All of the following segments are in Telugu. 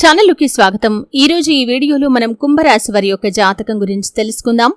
ఛానల్కి స్వాగతం. ఈ రోజు ఈ వీడియోలో మనం కుంభరాశి వారి యొక్క జాతకం గురించి తెలుసుకుందాం.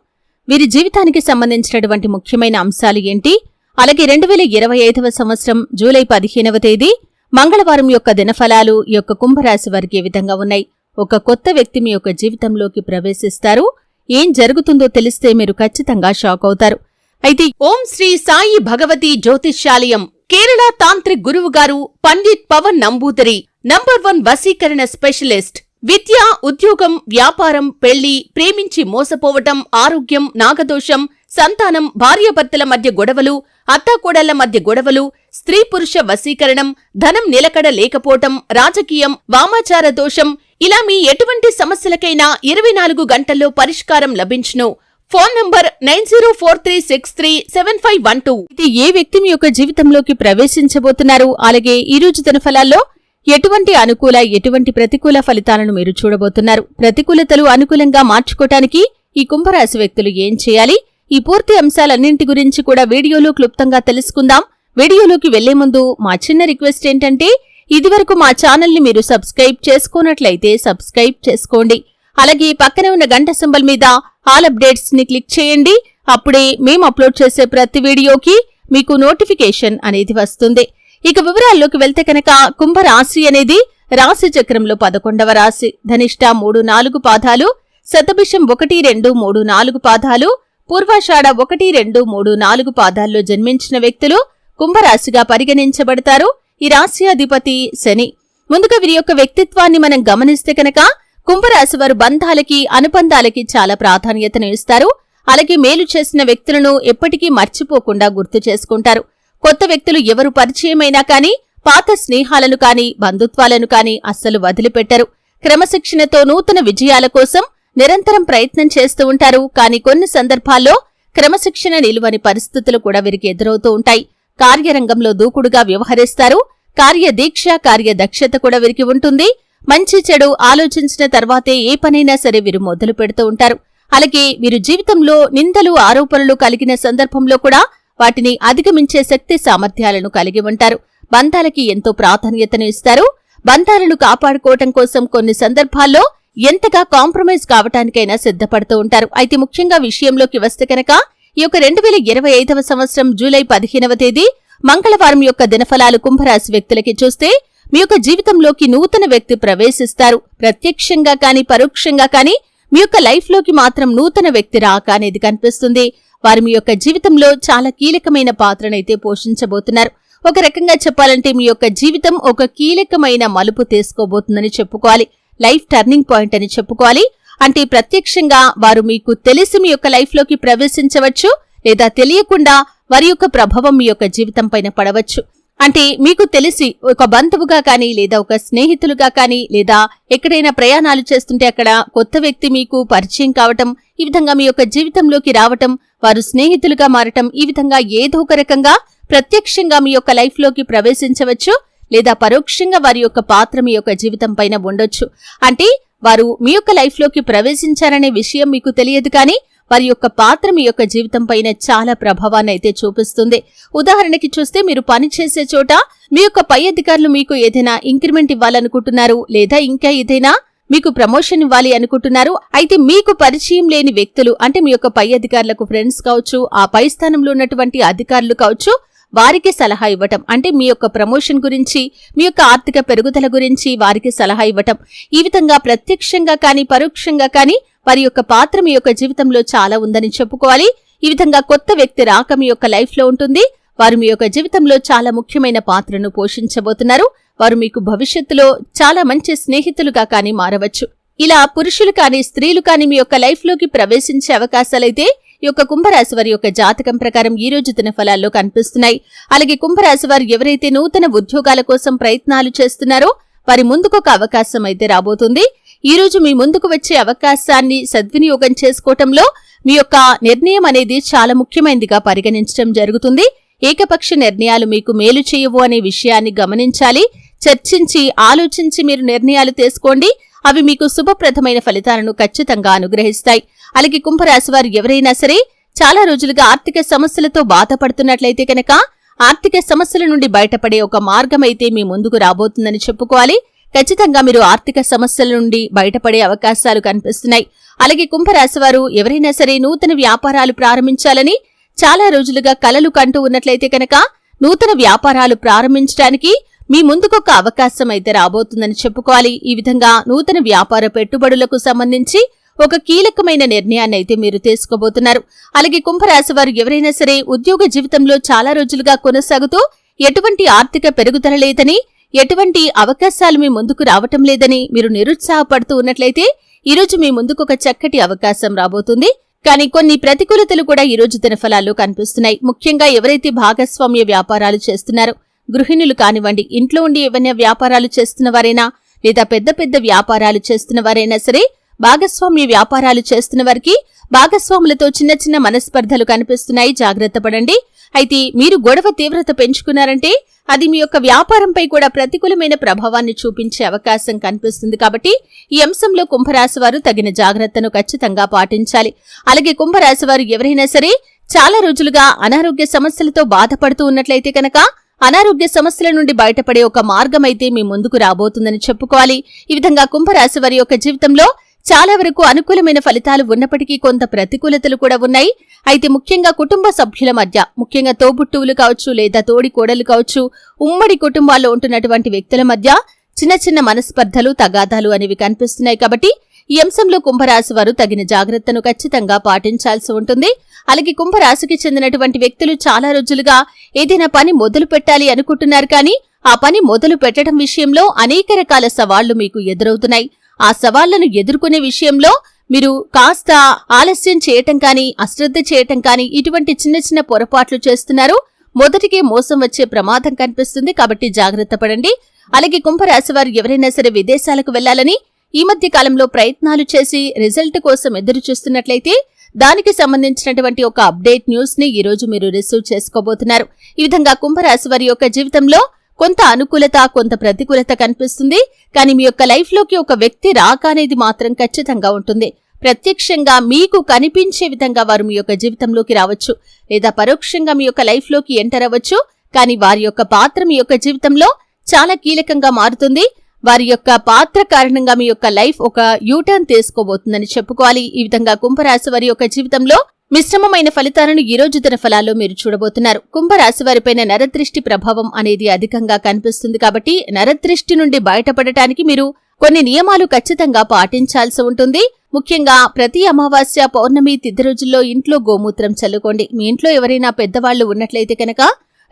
వీరి జీవితానికి సంబంధించినటువంటి ముఖ్యమైన అంశాలు ఏంటి? అలాగే రెండు వేల ఇరవై ఐదవ సంవత్సరం జూలై పదిహేనవ తేదీ మంగళవారం యొక్క దినఫలాలు ఈ యొక్క కుంభరాశి వారికి ఏ విధంగా ఉన్నాయి? ఒక కొత్త వ్యక్తి మీ యొక్క జీవితంలోకి ప్రవేశిస్తారు. ఏం జరుగుతుందో తెలిస్తే మీరు ఖచ్చితంగా షాక్ అవుతారు. అయితే ఓం శ్రీ సాయి భగవతి జ్యోతిష్యాలయం కేరళ తాంత్రిక్ గురువు గారు పండిత్ పవన్ నంబూతరి నంబర్ వన్ వశీకరణ స్పెషలిస్ట్ విద్య ఉద్యోగం వ్యాపారం పెళ్ళి ప్రేమించి మోసపోవటం ఆరోగ్యం నాగదోషం సంతానం భార్యాభర్తల మధ్య గొడవలు అత్తాకోడళ్ళ మధ్య గొడవలు స్త్రీ పురుష వశీకరణం ధనం నిలకడ లేకపోవటం రాజకీయం వామాచార దోషం ఇలా మీ ఎటువంటి సమస్యలకైనా ఇరవై నాలుగు గంటల్లో పరిష్కారం లభించును. Phone number nine zero four three six three seven five one two. ఇది ఏ వ్యక్తి మీ యొక్క జీవితంలోకి ప్రవేశించబోతున్నారు? అలాగే ఈ రోజు తన ఫలాల్లో ఎటువంటి అనుకూల ఎటువంటి ప్రతికూల ఫలితాలను మీరు చూడబోతున్నారు? ప్రతికూలతలు అనుకూలంగా మార్చుకోవటానికి ఈ కుంభరాశి వ్యక్తులు ఏం చేయాలి? ఈ పూర్తి అంశాలన్నింటి గురించి కూడా వీడియోలో క్లుప్తంగా తెలుసుకుందాం. వీడియోలోకి వెళ్ళే ముందు మా చిన్న రిక్వెస్ట్ ఏంటంటే ఇదివరకు మా ఛానల్ని మీరు సబ్స్క్రైబ్ చేసుకోనట్లయితే సబ్స్క్రైబ్ చేసుకోండి. అలాగే పక్కనే ఉన్న గంట సింబల్ మీద ఆల్ అప్డేట్స్ని క్లిక్ చేయండి. అప్పుడే మేము అప్లోడ్ చేసే ప్రతి వీడియోకి మీకు నోటిఫికేషన్ అనేది వస్తుంది. ఇక వివరాల్లోకి వెళ్తే కనుక కుంభరాశి అనేది రాశి చక్రంలో పదకొండవ రాశి. ధనిష్ట మూడు నాలుగు పాదాలు శతభిషం ఒకటి రెండు మూడు నాలుగు పాదాలు పూర్వాషాఢ ఒకటి రెండు మూడు నాలుగు పాదాల్లో జన్మించిన వ్యక్తులు కుంభరాశిగా పరిగణించబడతారు. ఈ రాశి అధిపతి శని. ముందుగా వీరి యొక్క వ్యక్తిత్వాన్ని మనం గమనిస్తే కనుక కుంభరాశి వారు బంధాలకి అనుబంధాలకి చాలా ప్రాధాన్యతను ఇస్తారు. అలాగే మేలు చేసిన వ్యక్తులను ఎప్పటికీ మర్చిపోకుండా గుర్తు చేసుకుంటారు. కొత్త వ్యక్తులు ఎవరు పరిచయమైనా కానీ పాత స్నేహాలను కాని బంధుత్వాలను కాని అస్సలు వదిలిపెట్టరు. క్రమశిక్షణతో నూతన విజయాల కోసం నిరంతరం ప్రయత్నం చేస్తూ ఉంటారు. కాని కొన్ని సందర్భాల్లో క్రమశిక్షణ నిలువని పరిస్థితులు కూడా వీరికి ఎదురవుతూ ఉంటాయి. కార్యరంగంలో దూకుడుగా వ్యవహరిస్తారు. కార్యదీక్ష కార్యదక్షత కూడా వీరికి ఉంటుంది. మంచి చెడు ఆలోచించిన తర్వాతే ఏ పనైనా సరే వీరు మొదలు పెడుతూ ఉంటారు. అలాగే వీరు జీవితంలో నిందలు ఆరోపణలు కలిగిన సందర్భంలో కూడా వాటిని అధిగమించే శక్తి సామర్థ్యాలను కలిగి ఉంటారు. బంధాలకి ఎంతో ప్రాధాన్యతను ఇస్తారు. బంధాలను కాపాడుకోవటం కోసం కొన్ని సందర్భాల్లో ఎంతగా కాంప్రమైజ్ కావటానికైనా సిద్ధపడుతూ ఉంటారు. అయితే ముఖ్యంగా విషయంలోకి వస్తే కనుక ఈ యొక్క రెండు వేల ఇరవై ఐదవ సంవత్సరం జూలై పదిహేనవ తేదీ మంగళవారం యొక్క దినఫలాలు కుంభరాశి వ్యక్తులకి చూస్తే మీ యొక్క జీవితంలోకి నూతన వ్యక్తి ప్రవేశిస్తారు. ప్రత్యక్షంగా కానీ పరోక్షంగా కానీ మీ యొక్క లైఫ్లోకి మాత్రం నూతన వ్యక్తి రాక అనేది కనిపిస్తుంది. వారు మీ యొక్క జీవితంలో చాలా కీలకమైన పాత్రనైతే పోషించబోతున్నారు. ఒక రకంగా చెప్పాలంటే మీ యొక్క జీవితం ఒక కీలకమైన మలుపు తీసుకోబోతుందని చెప్పుకోవాలి. లైఫ్ టర్నింగ్ పాయింట్ అని చెప్పుకోవాలి. అంటే ప్రత్యక్షంగా వారు మీకు తెలిసి మీ యొక్క లైఫ్లోకి ప్రవేశించవచ్చు లేదా తెలియకుండా వారి యొక్క ప్రభావం మీ యొక్క జీవితం పైన పడవచ్చు. అంటే మీకు తెలిసి ఒక బంధువుగా కానీ లేదా ఒక స్నేహితులుగా కానీ లేదా ఎక్కడైనా ప్రయాణాలు చేస్తుంటే అక్కడ కొత్త వ్యక్తి మీకు పరిచయం కావటం ఈ విధంగా మీ యొక్క జీవితంలోకి రావటం వారు స్నేహితులుగా మారటం ఈ విధంగా ఏదో ఒక రకంగా ప్రత్యక్షంగా మీ యొక్క లైఫ్లోకి ప్రవేశించవచ్చు లేదా పరోక్షంగా వారి యొక్క పాత్ర మీ యొక్క జీవితం పైన ఉండొచ్చు. అంటే వారు మీ యొక్క లైఫ్లోకి ప్రవేశించారనే విషయం మీకు తెలియదు కానీ వారి యొక్క పాత్ర మీ యొక్క జీవితం పైన చాలా ప్రభావాన్ని అయితే చూపిస్తుంది. ఉదాహరణకి చూస్తే మీరు పని చేసే చోట మీ యొక్క పై అధికారులు మీకు ఏదైనా ఇంక్రిమెంట్ ఇవ్వాలనుకుంటున్నారు లేదా ఇంకా ఏదైనా మీకు ప్రమోషన్ ఇవ్వాలి అనుకుంటున్నారు. అయితే మీకు పరిచయం లేని వ్యక్తులు అంటే మీ యొక్క పై అధికారులకు ఫ్రెండ్స్ కావచ్చు ఆ పై స్థానంలో ఉన్నటువంటి అధికారులు కావచ్చు వారికి సలహా ఇవ్వటం. అంటే మీ యొక్క ప్రమోషన్ గురించి మీ యొక్క ఆర్థిక పెరుగుదల గురించి వారికి సలహా ఇవ్వటం. ఈ విధంగా ప్రత్యక్షంగా కానీ పరోక్షంగా కానీ వారి యొక్క పాత్ర మీ యొక్క జీవితంలో చాలా ఉందని చెప్పుకోవాలి. ఈ విధంగా కొత్త వ్యక్తి రాక మీ యొక్క లైఫ్లో ఉంటుంది. వారు మీ యొక్క జీవితంలో చాలా ముఖ్యమైన పాత్రను పోషించబోతున్నారు. వారు మీకు భవిష్యత్తులో చాలా మంచి స్నేహితులుగా కానీ మారవచ్చు. ఇలా పురుషులు కానీ స్త్రీలు కానీ మీ యొక్క లైఫ్లోకి ప్రవేశించే అవకాశాలైతే ఈ యొక్క కుంభరాశి వారి యొక్క జాతకం ప్రకారం ఈ రోజు దిన ఫలాల్లో కనిపిస్తున్నాయి. అలాగే కుంభరాశి వారు ఎవరైతే నూతన ఉద్యోగాల కోసం ప్రయత్నాలు చేస్తున్నారో వారి ముందుకొక అవకాశం అయితే రాబోతుంది. ఈ రోజు మీ ముందుకు వచ్చే అవకాశాన్ని సద్వినియోగం చేసుకోవటంలో మీ యొక్క నిర్ణయం అనేది చాలా ముఖ్యమైనదిగా పరిగణించడం జరుగుతుంది. ఏకపక్ష నిర్ణయాలు మీకు మేలు చేయవు అనే విషయాన్ని గమనించాలి. చర్చించి ఆలోచించి మీరు నిర్ణయాలు తీసుకోండి. అవి మీకు శుభప్రదమైన ఫలితాలను ఖచ్చితంగా అనుగ్రహిస్తాయి. అలాగే కుంభరాశి వారు ఎవరైనా సరే చాలా రోజులుగా ఆర్థిక సమస్యలతో బాధపడుతున్నట్లయితే కనుక ఆర్థిక సమస్యల నుండి బయటపడే ఒక మార్గమైతే మీ ముందుకు రాబోతుందని చెప్పుకోవాలి. ఖచ్చితంగా మీరు ఆర్థిక సమస్యల నుండి బయటపడే అవకాశాలు కనిపిస్తున్నాయి. అలాగే కుంభరాశి వారు ఎవరైనా సరే నూతన వ్యాపారాలు ప్రారంభించాలని చాలా రోజులుగా కలలు కంటూ ఉన్నట్లయితే కనుక నూతన వ్యాపారాలు ప్రారంభించడానికి మీ ముందుకొక అవకాశం అయితే రాబోతుందని చెప్పుకోవాలి. ఈ విధంగా నూతన వ్యాపార పెట్టుబడులకు సంబంధించి ఒక కీలకమైన నిర్ణయాన్ని అయితే మీరు తీసుకోబోతున్నారు. అలాగే కుంభరాశి వారు ఎవరైనా సరే ఉద్యోగ జీవితంలో చాలా రోజులుగా కొనసాగుతూ ఎటువంటి ఆర్థిక పెరుగుదల లేదని ఎటువంటి అవకాశాలు మీ ముందుకు రావటం లేదని మీరు నిరుత్సాహపడుతూ ఉన్నట్లయితే ఈరోజు మీ ముందుకు ఒక చక్కటి అవకాశం రాబోతుంది. కానీ కొన్ని ప్రతికూలతలు కూడా ఈరోజు రోజు ఫలాల్లో కనిపిస్తున్నాయి. ముఖ్యంగా ఎవరైతే భాగస్వామ్య వ్యాపారాలు చేస్తున్నారో గృహిణులు కానివ్వండి ఇంట్లో ఉండి ఏవైనా వ్యాపారాలు చేస్తున్న వారైనా లేదా పెద్ద పెద్ద వ్యాపారాలు చేస్తున్న వారైనా సరే భాగస్వామ్య వ్యాపారాలు చేస్తున్న వారికి భాగస్వాములతో చిన్న చిన్న మనస్పర్ధలు కనిపిస్తున్నాయి. జాగ్రత్త పడండి. అయితే మీరు గొడవ తీవ్రత పెంచుకున్నారంటే అది మీ యొక్క వ్యాపారంపై కూడా ప్రతికూలమైన ప్రభావాన్ని చూపించే అవకాశం కనిపిస్తుంది కాబట్టి ఈ అంశంలో కుంభరాశి వారు తగిన జాగ్రత్తను ఖచ్చితంగా పాటించాలి. అలాగే కుంభరాశి వారు ఎవరైనా సరే చాలా రోజులుగా అనారోగ్య సమస్యలతో బాధపడుతూ ఉన్నట్లయితే కనుక అనారోగ్య సమస్యల నుండి బయటపడే ఒక మార్గమైతే మీ ముందుకు రాబోతుందని చెప్పుకోవాలి. ఈ విధంగా కుంభరాశి వారి యొక్క జీవితంలో చాలా వరకు అనుకూలమైన ఫలితాలు ఉన్నప్పటికీ కొంత ప్రతికూలతలు కూడా ఉన్నాయి. అయితే ముఖ్యంగా కుటుంబ సభ్యుల మధ్య ముఖ్యంగా తోబుట్టువులు కావచ్చు లేదా తోడి కోడలు కావచ్చు ఉమ్మడి కుటుంబాల్లో ఉంటున్నటువంటి వ్యక్తుల మధ్య చిన్న చిన్న మనస్పర్ధలు తగాదాలు అనేవి కనిపిస్తున్నాయి. కాబట్టి ఈ అంశంలో కుంభరాశి వారు తగిన జాగ్రత్తను ఖచ్చితంగా పాటించాల్సి ఉంటుంది. అలాగే కుంభరాశికి చెందినటువంటి వ్యక్తులు చాలా రోజులుగా ఏదైనా పని మొదలు పెట్టాలి అనుకుంటున్నారు కానీ ఆ పని మొదలు పెట్టడం విషయంలో అనేక రకాల సవాళ్ళు మీకు ఎదురవుతున్నాయి. ఆ సవాళ్ళను ఎదుర్కొనే విషయంలో మీరు కాస్త ఆలస్యం చేయటం కానీ అశ్రద్ధ చేయటం కానీ ఇటువంటి చిన్న చిన్న పొరపాట్లు చేస్తున్నారు. మొదటికే మోసం వచ్చే ప్రమాదం కనిపిస్తుంది కాబట్టి జాగ్రత్త పడండి. అలాగే కుంభరాశి వారు ఎవరైనా సరే విదేశాలకు వెళ్ళాలని ఈ మధ్య కాలంలో ప్రయత్నాలు చేసి రిజల్ట్ కోసం ఎదురు చూస్తున్నట్లయితే దానికి సంబంధించినటువంటి ఒక అప్డేట్ న్యూస్ని ఈ రోజు మీరు రిసీవ్ చేసుకోబోతున్నారు. ఈ విధంగా కుంభరాశి వారి యొక్క జీవితంలో కొంత అనుకూలత కొంత ప్రతికూలత కనిపిస్తుంది. కానీ మీ యొక్క లైఫ్లోకి ఒక వ్యక్తి రాక అనేది మాత్రం ఖచ్చితంగా ఉంటుంది. ప్రత్యక్షంగా మీకు కనిపించే విధంగా వారు మీ యొక్క జీవితంలోకి రావచ్చు. లేదా పరోక్షంగా మీ యొక్క లైఫ్లోకి ఎంటర్ అవ్వచ్చు. కానీ వారి యొక్క పాత్ర మీ యొక్క జీవితంలో చాలా కీలకంగా మారుతుంది. వారి యొక్క పాత్ర కారణంగా మీ యొక్క లైఫ్ ఒక యూటర్న్ తీసుకోబోతుందని చెప్పుకోవాలి. ఈ విధంగా కుంభరాశి వారి యొక్క జీవితంలో మిశ్రమమైన ఫలితాలను ఈ రోజు దిన ఫలాల్లో మీరు చూడబోతున్నారు. కుంభరాశి వారిపైన నరదృష్టి ప్రభావం అనేది అధికంగా కనిపిస్తుంది కాబట్టి నరదృష్టి నుండి బయటపడటానికి మీరు కొన్ని నియమాలు ఖచ్చితంగా పాటించాల్సి ఉంటుంది. ముఖ్యంగా ప్రతి అమావాస్య పౌర్ణమి తిథి రోజుల్లో ఇంట్లో గోమూత్రం చల్లుకోండి. మీ ఇంట్లో ఎవరైనా పెద్దవాళ్ళు ఉన్నట్లయితే కనుక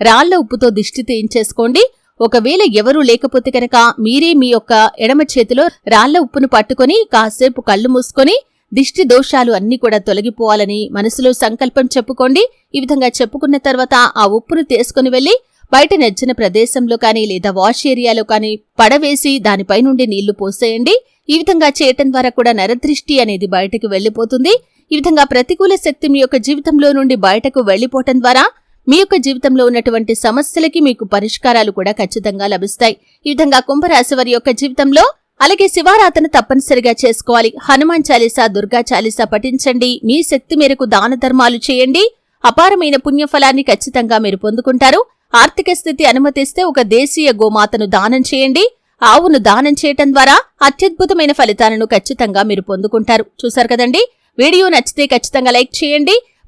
రాళ్ళ ఉప్పుతో దిష్టి తీయించేసుకోండి. ఒకవేళ ఎవరూ లేకపోతే కనుక మీరే మీ యొక్క ఎడమ చేతిలో రాళ్ళ ఉప్పును పట్టుకుని కాసేపు కళ్ళు మూసుకొని దిష్టి దోషాలు అన్ని కూడా తొలగిపోవాలని మనసులో సంకల్పం చెప్పుకోండి. ఈ విధంగా చెప్పుకున్న తర్వాత ఆ ఉప్పును తీసుకుని వెళ్ళి బయట నెచ్చిన ప్రదేశంలో కానీ లేదా వాష్ ఏరియాలో కానీ పడవేసి దానిపై నుండి నీళ్ళు పోసేయండి. ఈ విధంగా చేయటం ద్వారా కూడా నరదృష్టి అనేది బయటకు వెళ్ళిపోతుంది ఈ విధంగా ప్రతికూల శక్తి మీ యొక్క జీవితంలో నుండి బయటకు వెళ్ళిపోవటం ద్వారా మీ యొక్క జీవితంలో ఉన్నటువంటి సమస్యలకి మీకు పరిష్కారాలు కూడా ఖచ్చితంగా లభిస్తాయి. ఈ విధంగా కుంభరాశి వారి యొక్క జీవితంలో అలాగే శివారాధన తప్పనిసరిగా చేసుకోవాలి. హనుమాన్ చాలీసా దుర్గా చాలీసా పఠించండి. మీ శక్తి మేరకు దాన ధర్మాలు చేయండి. అపారమైన పుణ్యఫలాన్ని ఖచ్చితంగా మీరు పొందుకుంటారు. ఆర్థిక స్థితి అనుమతిస్తే ఒక దేశీయ గోమాతను దానం చేయండి. ఆవును దానం చేయటం ద్వారా అత్యద్భుతమైన ఫలితాలను ఖచ్చితంగా మీరు పొందుకుంటారు. చూసారు కదండి? వీడియో నచ్చితే ఖచ్చితంగా లైక్ చేయండి.